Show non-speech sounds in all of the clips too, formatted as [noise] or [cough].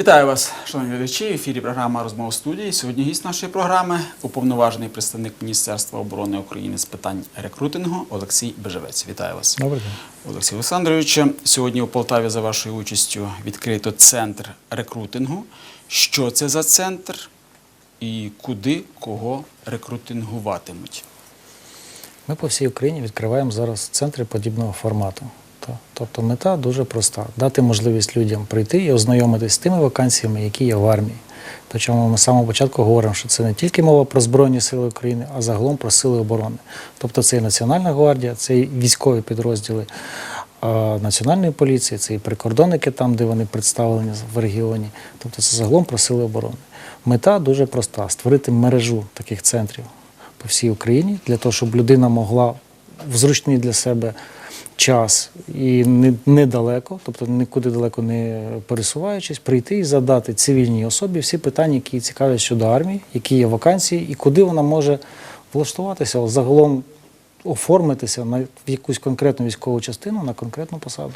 Вітаю вас, шановні глядачі. В ефірі програма Розмова студії. Сьогодні гість нашої програми уповноважений представник Міністерства оборони України з питань рекрутингу Олексій Бежевець. Вітаю вас. Добрий день. Олексій Олександрович, сьогодні у Полтаві за вашою участю відкрито центр рекрутингу. Що це за центр і куди кого рекрутингуватимуть? Ми по всій Україні відкриваємо зараз центри подібного формату. Тобто мета дуже проста: дати можливість людям прийти і ознайомитись з тими вакансіями, які є в армії. Причому ми з самого початку говоримо, що це не тільки мова про Збройні Сили України, а загалом про сили оборони. Тобто це і Національна гвардія, це і військові підрозділи Національної поліції, це і прикордонники там, де вони представлені в регіоні. Тобто це загалом про сили оборони. Мета дуже проста: створити мережу таких центрів по всій Україні для того, щоб людина могла в зручний для себе час і не- недалеко, тобто нікуди далеко не пересуваючись, прийти і задати цивільній особі всі питання, які цікавлять щодо армії, які є вакансії, і куди вона може влаштуватися, загалом оформитися на якусь конкретну військову частину на конкретну посаду.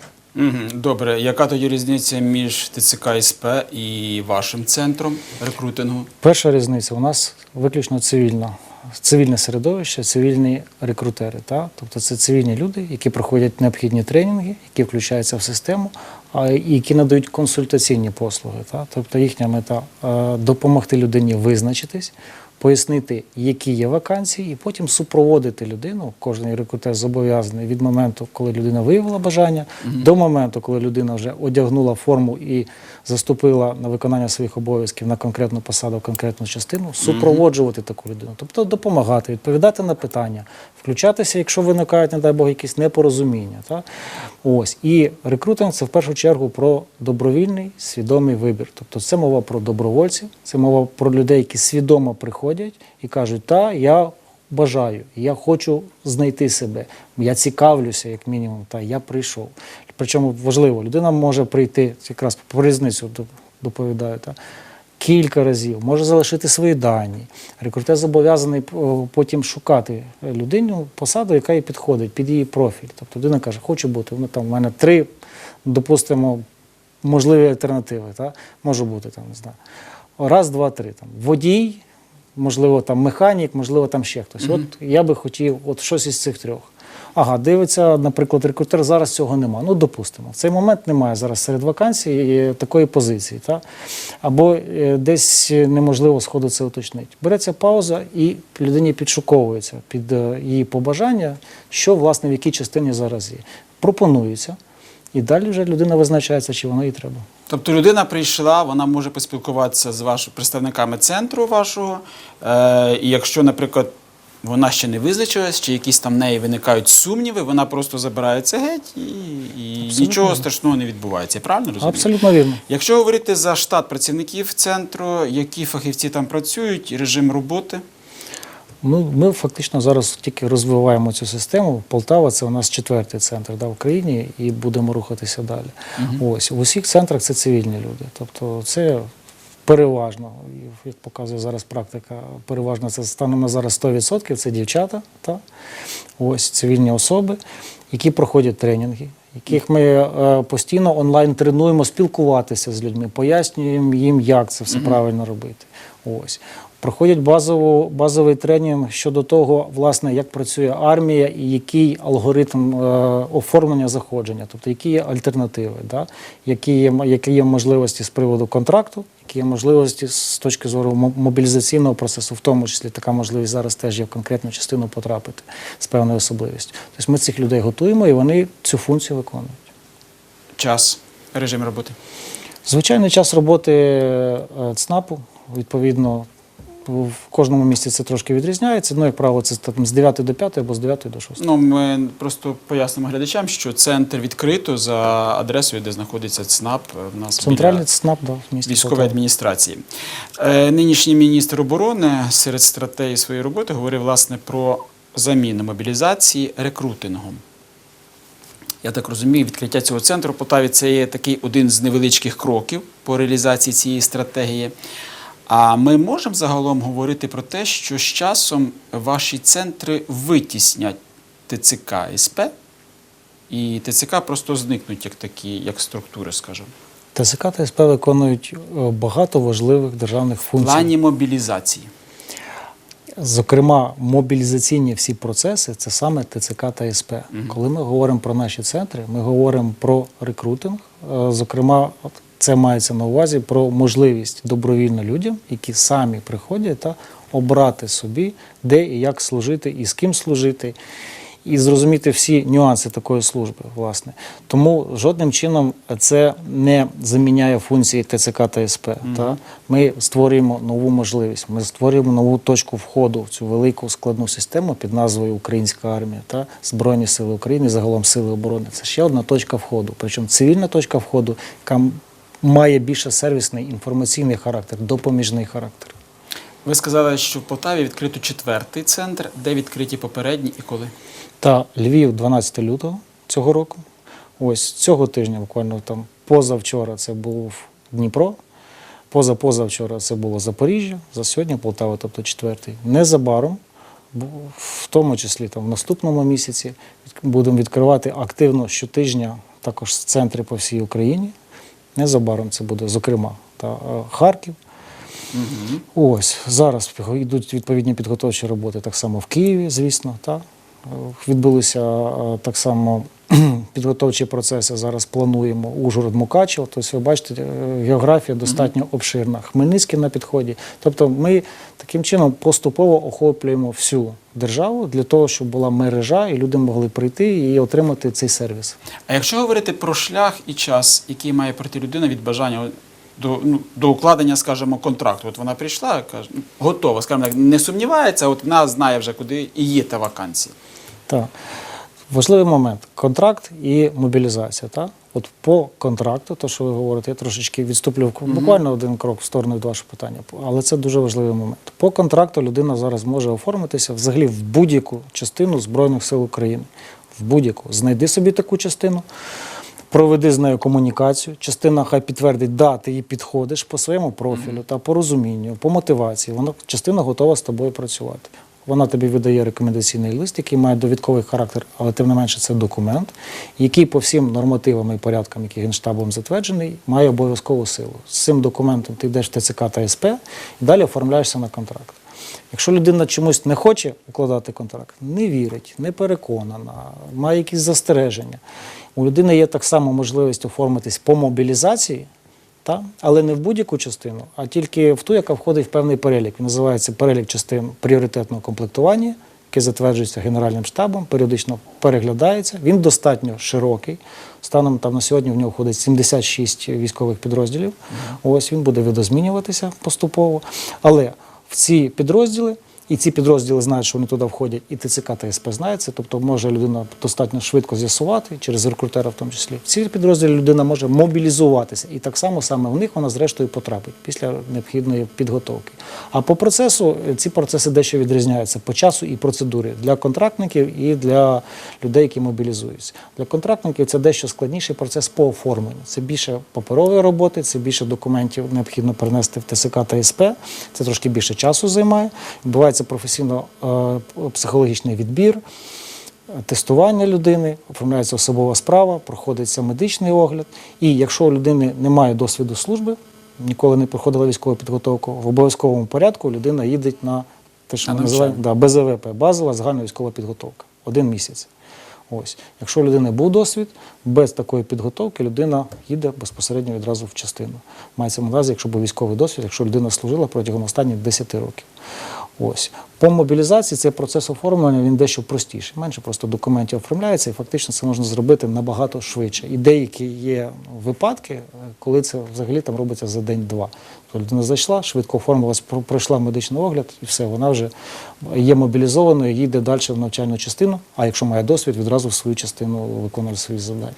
Добре, яка тоді різниця між ТЦК СП і вашим центром рекрутингу? Перша різниця у нас виключно цивільна. Цивільне середовище, цивільні рекрутери. Та? Тобто це цивільні люди, які проходять необхідні тренінги, які включаються в систему, а і які надають консультаційні послуги. Та? Тобто їхня мета е, допомогти людині визначитись, пояснити, які є вакансії, і потім супроводити людину. Кожен рекрутер зобов'язаний від моменту, коли людина виявила бажання, до моменту, коли людина вже одягнула форму і заступила на виконання своїх обов'язків на конкретну посаду, в конкретну частину, супроводжувати таку людину, тобто допомагати, відповідати на питання, включатися, якщо виникають, не дай Бог, якісь непорозуміння. Та? Ось. І рекрутинг це в першу чергу про добровільний свідомий вибір. Тобто це мова про добровольців, це мова про людей, які свідомо приходять і кажуть, та я бажаю, я хочу знайти себе, я цікавлюся, як мінімум, та я прийшов. Причому важливо, людина може прийти, якраз про різницю доповідаю, та, кілька разів, може залишити свої дані. Рекрутер зобов'язаний потім шукати людину посаду, яка їй підходить під її профіль. Тобто людина каже, хочу бути, ну, там, у мене три, допустимо, можливі альтернативи. Та? Може бути там, не знаю. Раз, два, три. Там. Водій, можливо, там механік, можливо, там ще хтось. От я би хотів от щось із цих трьох. Ага, дивиться, наприклад, рекрутер зараз цього нема. Ну, допустимо, в цей момент немає зараз серед вакансій е, такої позиції. Та? Або е, десь неможливо сходу це уточнити. Береться пауза і людині підшуковується під е, її побажання, що власне в якій частині зараз є. Пропонується. І далі вже людина визначається, чи воно їй треба. Тобто людина прийшла, вона може поспілкуватися з вашими представниками центру вашого. Е, і якщо, наприклад, вона ще не визначилась, чи якісь там в неї виникають сумніви, вона просто забирається геть і, і нічого страшного не відбувається. Я правильно розумію? Абсолютно вірно. Якщо говорити за штат працівників центру, які фахівці там працюють, режим роботи. Ми, ми фактично зараз тільки розвиваємо цю систему. Полтава це у нас четвертий центр да, в Україні, і будемо рухатися далі. Ось в усіх центрах це цивільні люди. Тобто це переважно, як показує зараз практика, переважно це станом на зараз 100% це дівчата, та? ось цивільні особи, які проходять тренінги. Яких ми е, постійно онлайн тренуємо спілкуватися з людьми, пояснюємо їм, як це все правильно робити. Ось проходять базову, базовий тренінг щодо того, власне, як працює армія і який алгоритм е, оформлення заходження, тобто які є альтернативи, да? які, є, які є можливості з приводу контракту, які є можливості з точки зору мобілізаційного процесу, в тому числі така можливість зараз теж є в конкретну частину потрапити з певною особливістю. Тобто ми цих людей готуємо і вони цю функцію виконують. Час, режим роботи. Звичайний час роботи е, ЦНАПу, відповідно, в кожному місці це трошки відрізняється. Ну, як правило, це там з 9 до 5 або з 9 до 6. Ну, ми просто пояснимо глядачам, що центр відкрито за адресою, де знаходиться ЦНАП. В нас Центральний біля ЦНАП да, в місті військової Полтава. адміністрації. Е, нинішній міністр оборони серед стратегії своєї роботи говорив власне про заміну мобілізації рекрутингом. Я так розумію, відкриття цього центру в Полтаві це є такий один з невеличких кроків по реалізації цієї стратегії. А ми можемо загалом говорити про те, що з часом ваші центри витіснять ТЦК СП, і ТЦК просто зникнуть як такі, як структури, скажімо, ТСК та СП виконують е, багато важливих державних функцій. в плані мобілізації. Зокрема, мобілізаційні всі процеси це саме ТЦК та СП. Коли ми говоримо про наші центри, ми говоримо про рекрутинг. Е, Зокрема, це мається на увазі про можливість добровільно людям, які самі приходять та обрати собі, де і як служити, і з ким служити. І зрозуміти всі нюанси такої служби, власне. Тому жодним чином це не заміняє функції ТЦК та СП. Та? Ми створюємо нову можливість, ми створюємо нову точку входу в цю велику складну систему під назвою Українська армія та Збройні Сили України, загалом Сили оборони. Це ще одна точка входу. Причому цивільна точка входу, яка має більше сервісний інформаційний характер, допоміжний характер. Ви сказали, що в Полтаві відкрито четвертий центр, де відкриті попередні і коли? та Львів 12 лютого цього року. Ось цього тижня, буквально там позавчора це був Дніпро, позапозавчора це було Запоріжжя, за сьогодні Полтава, тобто четвертий. Незабаром, в тому числі там, в наступному місяці, будемо відкривати активно щотижня також центри по всій Україні. Незабаром це буде, зокрема, та, Харків. Харків. Ось зараз йдуть відповідні підготовчі роботи так само в Києві, звісно. Та. Е, Відбулися е, так само [clears throat] підготовчі процеси. Зараз плануємо Ужгород Мукачево. Тобто, ви бачите, е, географія достатньо обширна. Хмельницький на підході. Тобто, ми таким чином поступово охоплюємо всю державу для того, щоб була мережа, і люди могли прийти і отримати цей сервіс. А якщо говорити про шлях і час, який має пройти людина від бажання до, ну, до укладення, скажімо, контракту. От вона прийшла, каже, ну, готова, скажімо так, не сумнівається, от вона знає вже, куди і є та вакансія. Так. Важливий момент контракт і мобілізація. Так? От по контракту, то що ви говорите, я трошечки відступлю буквально один крок в сторону від вашого питання, але це дуже важливий момент. По контракту людина зараз може оформитися взагалі в будь-яку частину Збройних сил України. В будь-яку. Знайди собі таку частину. Проведи з нею комунікацію. Частина хай підтвердить, да, ти їй підходиш по своєму профілю та по розумінню, по мотивації. Вона частина готова з тобою працювати. Вона тобі видає рекомендаційний лист, який має довідковий характер, але тим не менше це документ, який по всім нормативам і порядкам, які генштабом затверджений, має обов'язкову силу. З цим документом ти йдеш в ТЦК та СП і далі оформляєшся на контракт. Якщо людина чомусь не хоче укладати контракт, не вірить, не переконана, має якісь застереження, у людини є так само можливість оформитись по мобілізації, та? але не в будь-яку частину, а тільки в ту, яка входить в певний перелік. Він називається перелік частин пріоритетного комплектування, який затверджується Генеральним штабом, періодично переглядається. Він достатньо широкий. Станом там на сьогодні в нього входить 76 військових підрозділів. Ось він буде видозмінюватися поступово. Але в ці підрозділи. І ці підрозділи знають, що вони туди входять, і ТЦК та СП знає це, тобто може людина достатньо швидко з'ясувати, через рекрутера в тому числі. В ці підрозділі людина може мобілізуватися, і так само саме в них вона зрештою потрапить після необхідної підготовки. А по процесу е, ці процеси дещо відрізняються по часу і процедурі для контрактників і для людей, які мобілізуються. Для контрактників це дещо складніший процес по оформленню. Це більше паперової роботи, це більше документів необхідно перенести в ТСК та СП. Це трошки більше часу займає. Відбувається професійно-психологічний відбір. Тестування людини, оформляється особова справа, проходиться медичний огляд. І якщо у людини немає досвіду служби, ніколи не проходила військову підготовку, в обов'язковому порядку людина їде на те, що ми називаємо да, БЗВП, базова загальна військова підготовка. Один місяць. Ось. Якщо у людини був досвід, без такої підготовки людина їде безпосередньо відразу в частину. Мається на увазі, якщо був військовий досвід, якщо людина служила протягом останніх 10 років. Ось. По мобілізації цей процес оформлення він дещо простіший. Менше просто документів оформляється, і фактично це можна зробити набагато швидше. І деякі є випадки, е, коли це взагалі там робиться за день-два. Тобто людина зайшла, швидко оформилась, пройшла медичний огляд, і все, вона вже є мобілізованою, їде далі в навчальну частину. А якщо має досвід, відразу в свою частину виконує свої завдання.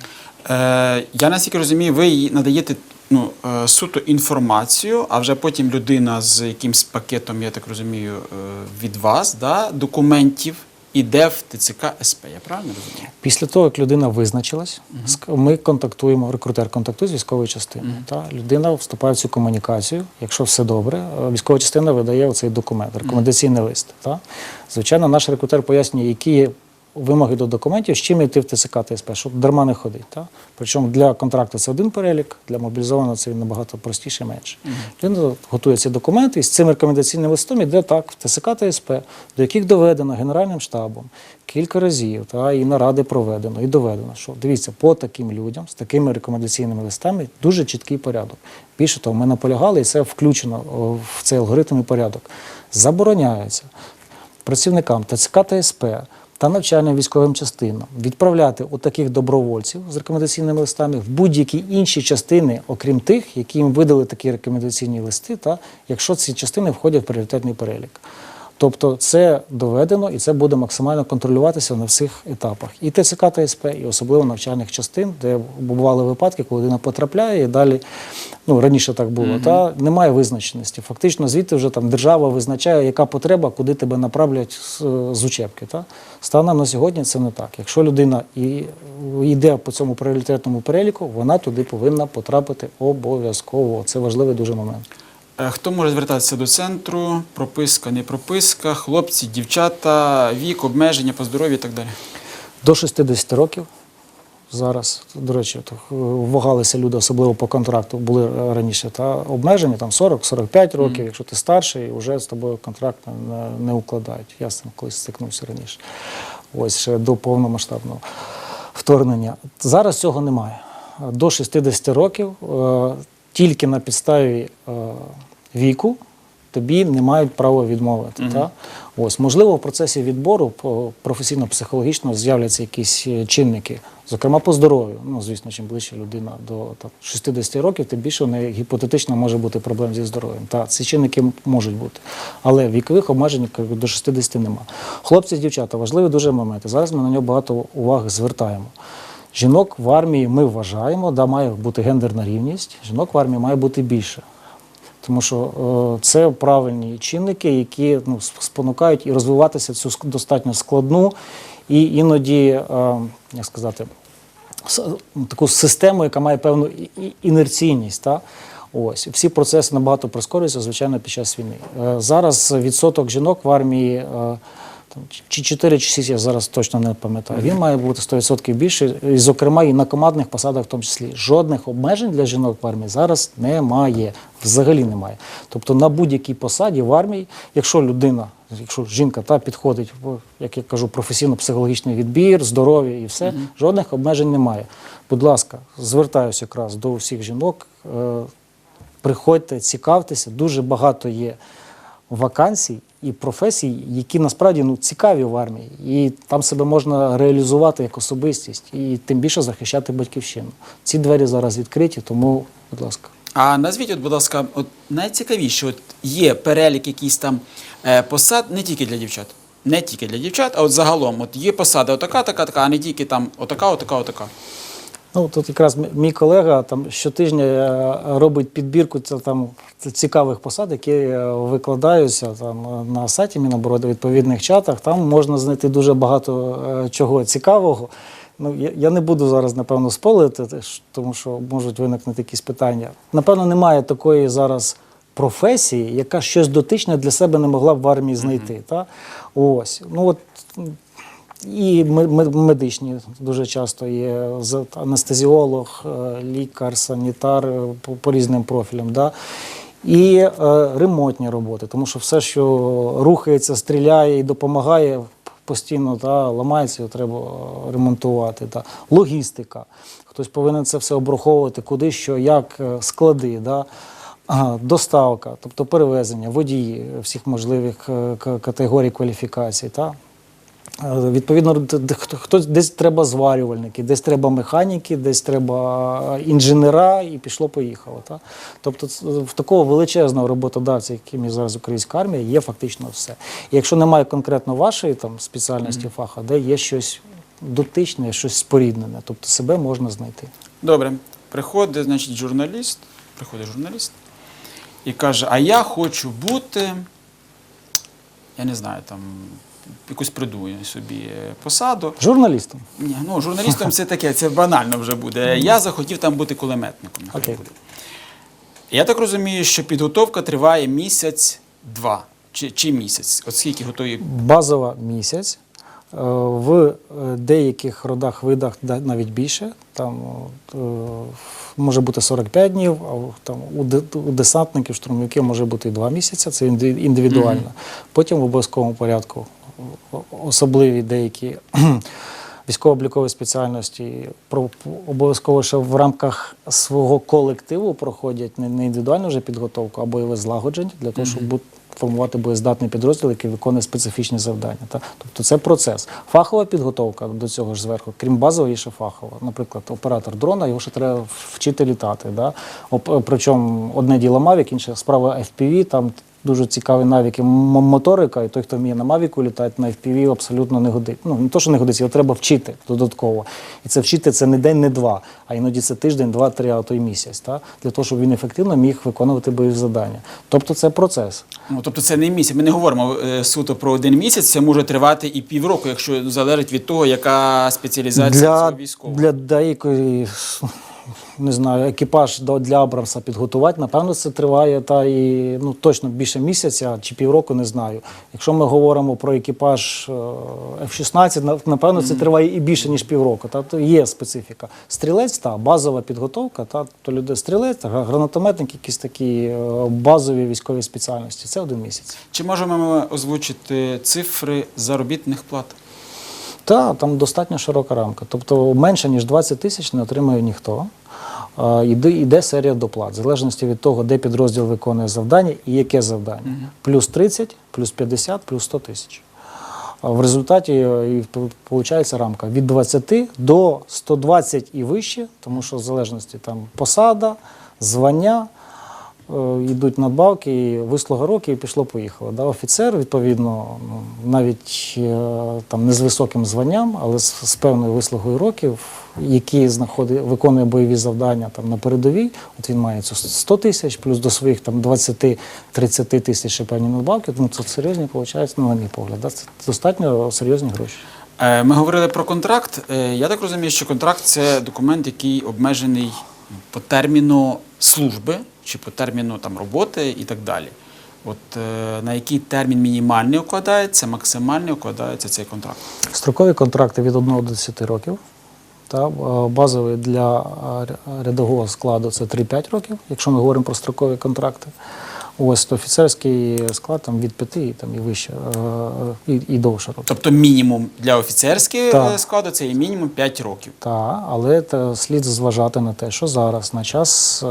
Е, я наскільки розумію, ви надаєте ну, е, суто інформацію, а вже потім людина з якимсь пакетом, я так розумію, е, від вас, да, документів іде в ТЦК СП. Я правильно розумію? Після того, як людина визначилась, ск- ми контактуємо, рекрутер контактує з військовою частиною. Та людина вступає в цю комунікацію. Якщо все добре, е, військова частина видає оцей документ, рекомендаційний лист. Та? Звичайно, наш рекрутер пояснює, які є вимоги до документів, з чим йти в ТСК ТСП, щоб дарма не ходити. Та? Причому для контракту це один перелік, для мобілізованого це він набагато простіше, менше. Людина готує ці документи і з цим рекомендаційним листом йде так в ТСК ТСП, до яких доведено Генеральним штабом кілька разів, та, і наради проведено, і доведено, що дивіться, по таким людям з такими рекомендаційними листами дуже чіткий порядок. Більше того, ми наполягали, і це включено в цей алгоритм і порядок. Забороняється працівникам ТЦК ТСП та навчальним військовим частинам відправляти у таких добровольців з рекомендаційними листами в будь-які інші частини, окрім тих, які їм видали такі рекомендаційні листи, та якщо ці частини входять в пріоритетний перелік. Тобто це доведено і це буде максимально контролюватися на всіх етапах. І ТЦК ТСП, і особливо навчальних частин, де бували випадки, коли людина потрапляє і далі, ну раніше так було, та немає визначеності. Фактично, звідти вже там держава визначає, яка потреба, куди тебе направлять з, з учебки. Та? Станом на сьогодні це не так. Якщо людина і йде по цьому пріоритетному переліку, вона туди повинна потрапити обов'язково. Це важливий дуже момент. Е, Хто може звертатися до центру? Прописка, не прописка, хлопці, дівчата, вік, обмеження по здоров'ю і так далі. До 60 років зараз, до речі, е, вагалися люди, особливо по контракту, були е, раніше та обмежені там 40-45 років. Якщо ти старший, вже з тобою контракт не, не укладають. Я з цим колись стикнувся раніше. Ось ще до повномасштабного вторгнення. Зараз цього немає. До 60 років е, тільки на підставі е, віку тобі не мають права відмовити. Та? Ось, можливо, в процесі відбору професійно-психологічно з'являться якісь е, чинники, зокрема по здоров'ю. Ну, звісно, чим ближче людина до там, 60 років, тим більше в неї гіпотетично може бути проблем зі здоров'ям. Та, ці чинники можуть бути. Але вікових обмежень до 60 нема. Хлопці, дівчата, важливі дуже моменти. Зараз ми на нього багато уваги звертаємо. Жінок в армії ми вважаємо, да, має бути гендерна рівність. Жінок в армії має бути більше. Тому що е, це правильні чинники, які ну, спонукають і розвиватися цю достатньо складну і іноді, е, як сказати, таку систему, яка має певну інерційність. Та? Ось всі процеси набагато прискорюються, звичайно, під час війни. Е, Зараз відсоток жінок в армії. Там, чи 4, чи 6, я зараз точно не пам'ятаю. Він має бути 100% більше, і, зокрема, і на командних посадах в тому числі. Жодних обмежень для жінок в армії зараз немає. Взагалі немає. Тобто на будь-якій посаді в армії, якщо людина, якщо жінка та підходить, як я кажу, професійно-психологічний відбір, здоров'я і все, жодних обмежень немає. Будь ласка, звертаюся якраз до всіх жінок. Е, приходьте, цікавтеся. Дуже багато є вакансій і професій, які насправді ну, цікаві в армії. І там себе можна реалізувати як особистість і тим більше захищати батьківщину. Ці двері зараз відкриті, тому, будь ласка. А назвіть, от, будь ласка, от найцікавіше, от є перелік якийсь там е, посад не тільки для дівчат. Не тільки для дівчат, а от загалом. От є посада отака, така, така, а не тільки там отака, отака, отака. Ну, тут якраз мій колега там щотижня е, робить підбірку це, там, цікавих посад, які е, викладаються там, е, на сайті Міноборони, в відповідних чатах. Там можна знайти дуже багато чого цікавого. Ну, я, я не буду зараз, напевно, сполити, тому що можуть виникнути якісь питання. Напевно, немає такої зараз професії, яка щось дотичне для себе не могла б в армії знайти. Та? Ось. Ну, от, і ме- ме- медичні дуже часто є анестезіолог, е, лікар, санітар е, по, по різним профілям. Да? І е, ремонтні роботи, тому що все, що рухається, стріляє і допомагає, постійно да, ламається, його треба е, ремонтувати. Да. Логістика. Хтось повинен це все обраховувати, куди, що, як, склади. Да. Доставка, тобто перевезення, водії всіх можливих категорій кваліфікацій. Та? Е, Відповідно, хтось десь треба зварювальники, десь треба механіки, десь треба інженера, і пішло-поїхало. Та? Тобто, в такого величезного роботодавця, яким є зараз українська армія, є фактично все. І якщо немає конкретно вашої там спеціальності фаха, де є щось дотичне, щось споріднене, тобто себе можна знайти. Добре. Приходить, значить, журналіст, приходить журналіст і каже: А я хочу бути, я не знаю, там, якусь придумує собі посаду. Журналістом. Ні, ну журналістом це таке, це банально вже буде. Я захотів там бути кулеметником. Окей. буде. Я так розумію, що підготовка триває місяць-два. Чи, чи місяць? От скільки готові Базова місяць. Е, В е, деяких родах, видах навіть більше. Там е, може бути 45 днів, а там, у де- у десантників, штурмовиків може бути і 2 місяці, це інди- індивідуально. Потім в обов'язковому порядку особливі деякі [clears throat] військово-облікові спеціальності обов'язково ще в рамках свого колективу проходять не, індивідуальну вже підготовку, а бойове злагодження для того, щоб бути формувати боєздатний підрозділ, який виконує специфічні завдання. Та? Тобто це процес. Фахова підготовка до цього ж зверху, крім базової, є ще фахова. Наприклад, оператор дрона, його ще треба вчити літати. Да? Причому одне діло Mavic, інше справа FPV, там дуже цікаві навіки моторика, і той, хто вміє на Mavic літати, на FPV абсолютно не годить. Ну, не то, що не годиться, його треба вчити додатково. І це вчити це не день, не два, а іноді це тиждень, два, три, а то й місяць, та? для того, щоб він ефективно міг виконувати бойові завдання. Тобто це процес. Ну, тобто це не місяць. Ми не говоримо е, суто про один місяць, це може тривати і півроку, якщо залежить від того, яка спеціалізація для, цього військового. для деякої не знаю, екіпаж для Абрамса підготувати. Напевно, це триває та і ну точно більше місяця чи півроку, не знаю. Якщо ми говоримо про екіпаж е, F-16, напевно, це триває і більше ніж півроку. Та то є специфіка. Стрілець та базова підготовка, та то люди стрілець, та гранатометник, якісь такі е, базові військові спеціальності. Це один місяць. Чи можемо ми озвучити цифри заробітних плат? Так, там достатньо широка рамка. Тобто менше ніж 20 тисяч не отримує ніхто. А, Іде, іде серія доплат, в залежності від того, де підрозділ виконує завдання і яке завдання. Плюс 30, плюс 50, плюс 100 тисяч. В результаті е, і виходить рамка від 20 до 120 і вище, тому що в залежності там посада, звання, йдуть надбавки, і вислуга років, і пішло-поїхало. Да? Офіцер, відповідно, ну, навіть е, там не з високим званням, але з, з певною вислугою років, який знаходить, виконує бойові завдання там, на передовій, от він має цю 100 тисяч, плюс до своїх там 20-30 тисяч ще певні надбавки, тому це серйозні, виходить, ну, на мій погляд. Да? Це достатньо серйозні гроші. Е, Ми говорили про контракт. Е, Я так розумію, що контракт це документ, який обмежений по терміну служби чи по терміну там, роботи і так далі. От е, на який термін мінімальний укладається, максимальний укладається цей контракт. Строкові контракти від 1 до 10 років. Та, е, базовий для е, рядового складу це 3-5 років, якщо ми говоримо про строкові контракти. Ось то офіцерський склад там від п'яти і, там, і вище, е, і, і довше років. Тобто мінімум для офіцерського складу це і мінімум 5 років. Та, але та, слід зважати на те, що зараз, на час е,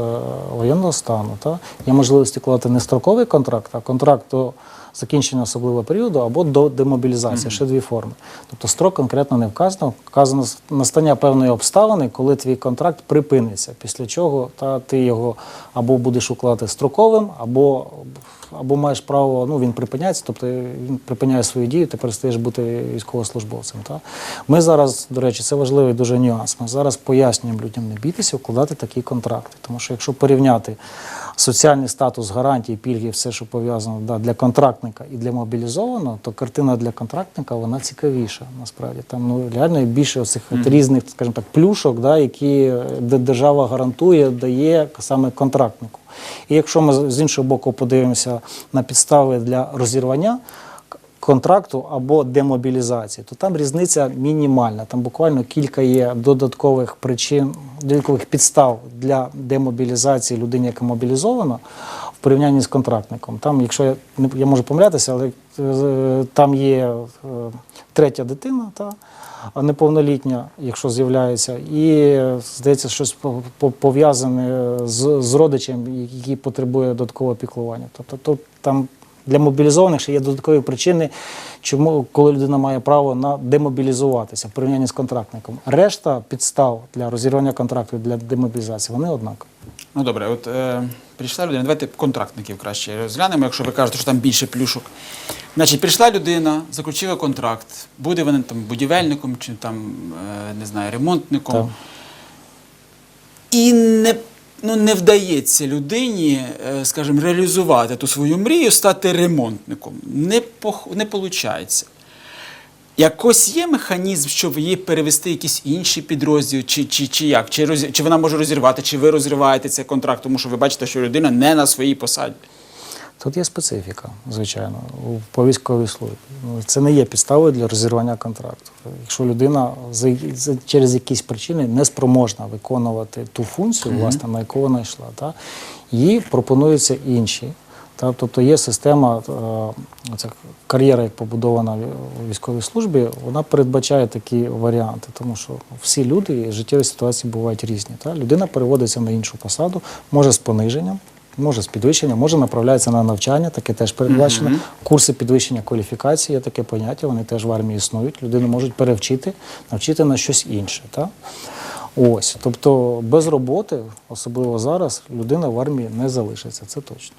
воєнного стану, та, є можливість укладати не строковий контракт, а контракт до закінчення особливого періоду або до демобілізації. Ще дві форми. Тобто строк конкретно не вказано. Вказано настання певної обставини, коли твій контракт припиниться, після чого та, ти його або будеш укладати строковим, або, або маєш право, ну він припиняється, тобто він припиняє свою дію, ти перестаєш бути військовослужбовцем. Та? Ми зараз, до речі, це важливий дуже нюанс. Ми зараз пояснюємо людям не бійтеся укладати такі контракти. Тому що якщо порівняти соціальний статус, гарантії, пільги, все, що пов'язано да, для контрактника і для мобілізованого, то картина для контрактника вона цікавіша. Насправді там ну реально більше цих mm -hmm. різних, скажімо так, плюшок, да, які де держава гарантує, дає саме контрактнику. І якщо ми з- іншого боку подивимося на підстави для розірвання контракту або демобілізації, то там різниця мінімальна. Там буквально кілька є додаткових причин, додаткових підстав для демобілізації людини, яка мобілізована, в порівнянні з контрактником. Там, якщо я я можу помилятися, але е, там є е, третя дитина, та неповнолітня, якщо з'являється, і здається, щось по- по- пов'язане з, з родичем, який потребує додаткового піклування. Тобто тут там для мобілізованих ще є додаткові причини, чому коли людина має право на демобілізуватися в порівнянні з контрактником. Решта підстав для розірвання контракту для демобілізації вони однакові. Ну добре, от е, прийшла людина, давайте контрактників краще розглянемо, якщо ви кажете, що там більше плюшок. Значить, прийшла людина, заключила контракт, буде вона там будівельником чи там, е, не знаю, ремонтником. Так. І не, ну, не вдається людині, е, скажімо, реалізувати ту свою мрію, стати ремонтником. Не, пох- не виходить. Якось є механізм, щоб її перевести в якісь інші підрозділи, чи, чи, чи як? Чи, чи вона може розірвати, чи ви розриваєте цей контракт, тому що ви бачите, що людина не на своїй посаді. Тут є специфіка, звичайно, по військовій службі. Ну, Це не є підставою для розірвання контракту. Якщо людина через якісь причини не спроможна виконувати ту функцію, власне, на яку вона йшла, та, їй пропонуються інші. Та, тобто є система, е, ця кар'єра, як побудована у військовій службі, вона передбачає такі варіанти, тому що всі люди і життєві ситуації бувають різні. Та? Людина переводиться на іншу посаду, може з пониженням, може з підвищення, може направляється на навчання, таке теж передбачено. Курси підвищення кваліфікації є таке поняття, вони теж в армії існують. Людину можуть перевчити, навчити на щось інше. Ось, тобто без роботи, особливо зараз, людина в армії не залишиться, це точно.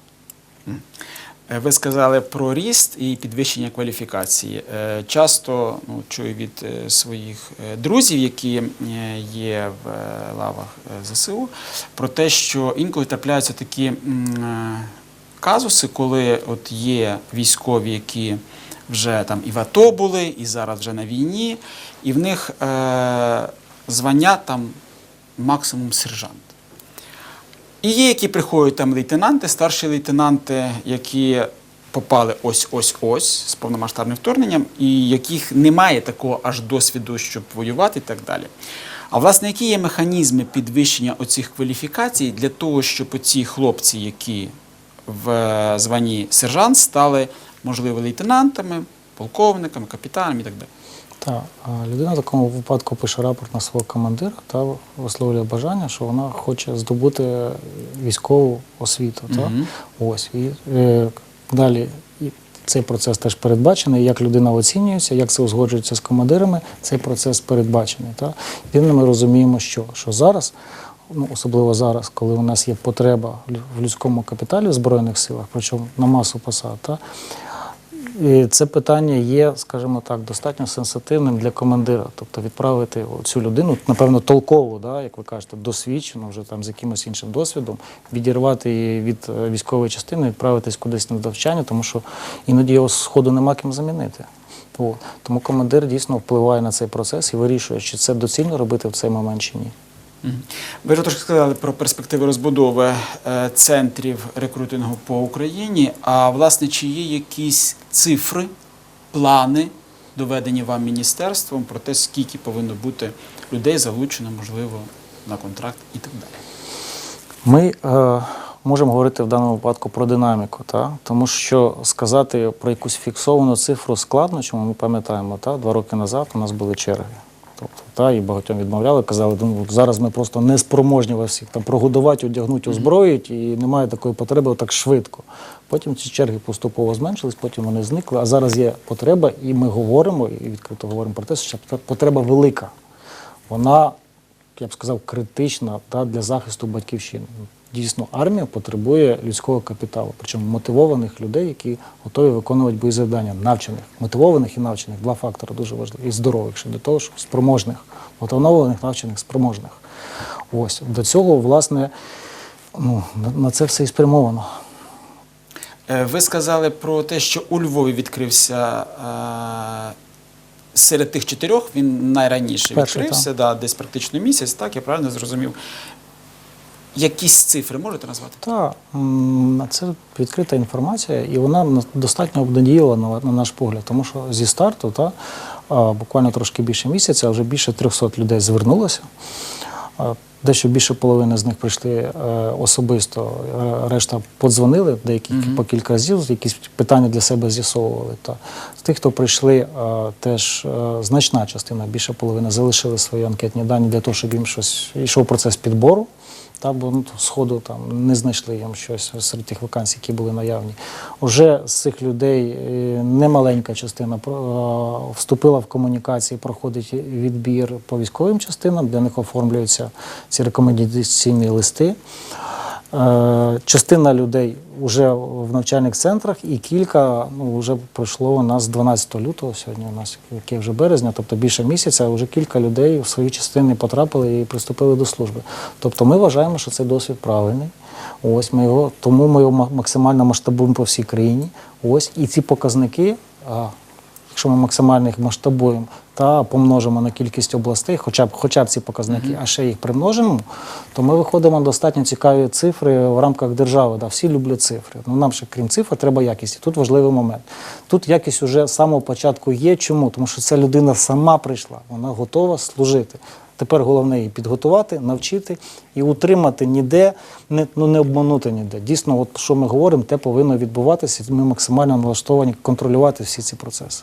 Е, Ви сказали про ріст і підвищення кваліфікації. Е, Часто ну, чую від е, своїх друзів, які є в лавах ЗСУ, про те, що інколи трапляються такі казуси, коли от є військові, які вже там і в АТО були, і зараз вже на війні, і в них звання там максимум сержант. І є, які приходять там лейтенанти, старші лейтенанти, які попали ось-ось-ось з повномасштабним вторгненням, і яких немає такого аж досвіду, щоб воювати і так далі. А власне, які є механізми підвищення оцих кваліфікацій для того, щоб оці хлопці, які в е, званні сержант, стали, можливо, лейтенантами, полковниками, капітанами і так далі? Так, людина в такому випадку пише рапорт на свого командира та висловлює бажання, що вона хоче здобути військову освіту. Та? Мгм. Ось. І е, далі і цей процес теж передбачений, як людина оцінюється, як це узгоджується з командирами, цей процес передбачений. Та? Єдине ми розуміємо, що, що зараз. Ну, особливо зараз, коли у нас є потреба в в людському капіталі в Збройних силах, причому на масу посад, та, і це питання є, скажімо так, достатньо сенситивним для командира. Тобто відправити цю людину, напевно, толкову, да, як ви кажете, досвідчену, вже там з якимось іншим досвідом, відірвати її від е, військової частини, відправитись кудись на навчання, тому що іноді його з ходу нема ким замінити. Тому командир дійсно впливає на цей процес і вирішує, чи це доцільно робити в цей момент чи ні. Ви вже трошки сказали про перспективи розбудови е, центрів рекрутингу по Україні. А власне, чи є якісь цифри, плани, доведені вам міністерством про те, скільки повинно бути людей залучено, можливо, на контракт і так далі? Ми е, можемо говорити в даному випадку про динаміку, та? тому що сказати про якусь фіксовану цифру складно, чому ми пам'ятаємо, та? два роки назад у нас були черги. Та, і багатьом відмовляли, казали, ну, зараз ми просто не спроможні вас всіх там прогодувати, одягнути, озброїть, і немає такої потреби так швидко. Потім ці черги поступово зменшились, потім вони зникли. А зараз є потреба, і ми говоримо, і відкрито говоримо про те, що потреба велика. Вона я б сказав, критична та, для захисту батьківщини. Дійсно, армія потребує людського капіталу, причому мотивованих людей, які готові виконувати бої завдання, навчених, мотивованих і навчених. Два фактори дуже важливі. І здорових ще до того, що спроможних, мотивованих, навчених, спроможних. Ось до цього, власне, ну, на, це все і спрямовано. Е, Ви сказали про те, що у Львові відкрився е, серед тих чотирьох, він найраніше Перший, відкрився, да, десь практично місяць, так, я правильно зрозумів. Якісь цифри можете назвати? Та це відкрита інформація, і вона достатньо обнадіяла на, на наш погляд, тому що зі старту, та, буквально трошки більше місяця, вже більше 300 людей звернулося. Дещо більше половини з них прийшли е, особисто, е, решта подзвонили, деякі по кілька разів, якісь питання для себе з'ясовували. Та. З тих, хто прийшли, е, теж значна частина, більше половини, залишили свої анкетні дані для того, щоб їм щось йшов процес підбору. Та, бо ну, сходу там не знайшли їм щось серед тих вакансій, які були наявні. Уже з цих людей немаленька частина вступила в комунікації, проходить відбір по військовим частинам, для них оформлюються ці рекомендаційні листи. Е, Частина людей вже в навчальних центрах, і кілька ну, вже пройшло у нас 12 лютого, сьогодні у нас який вже березня, тобто більше місяця, вже кілька людей в свої частини потрапили і приступили до служби. Тобто ми вважаємо, що цей досвід правильний. Ось ми його, тому ми його максимально масштабуємо по всій країні. Ось і ці показники. Якщо ми максимально їх масштабуємо та помножимо на кількість областей, хоча б хоча б ці показники, а ще їх примножимо, то ми виходимо на достатньо цікаві цифри в рамках держави. Да, всі люблять цифри. Ну нам ще крім цифр треба якість. І тут важливий момент. Тут якість уже з самого початку є. Чому? Тому що ця людина сама прийшла, вона готова служити. Тепер головне її підготувати, навчити і утримати ніде, не, ну, не обманути ніде. Дійсно, от що ми говоримо, те повинно відбуватися. Ми максимально налаштовані контролювати всі ці процеси.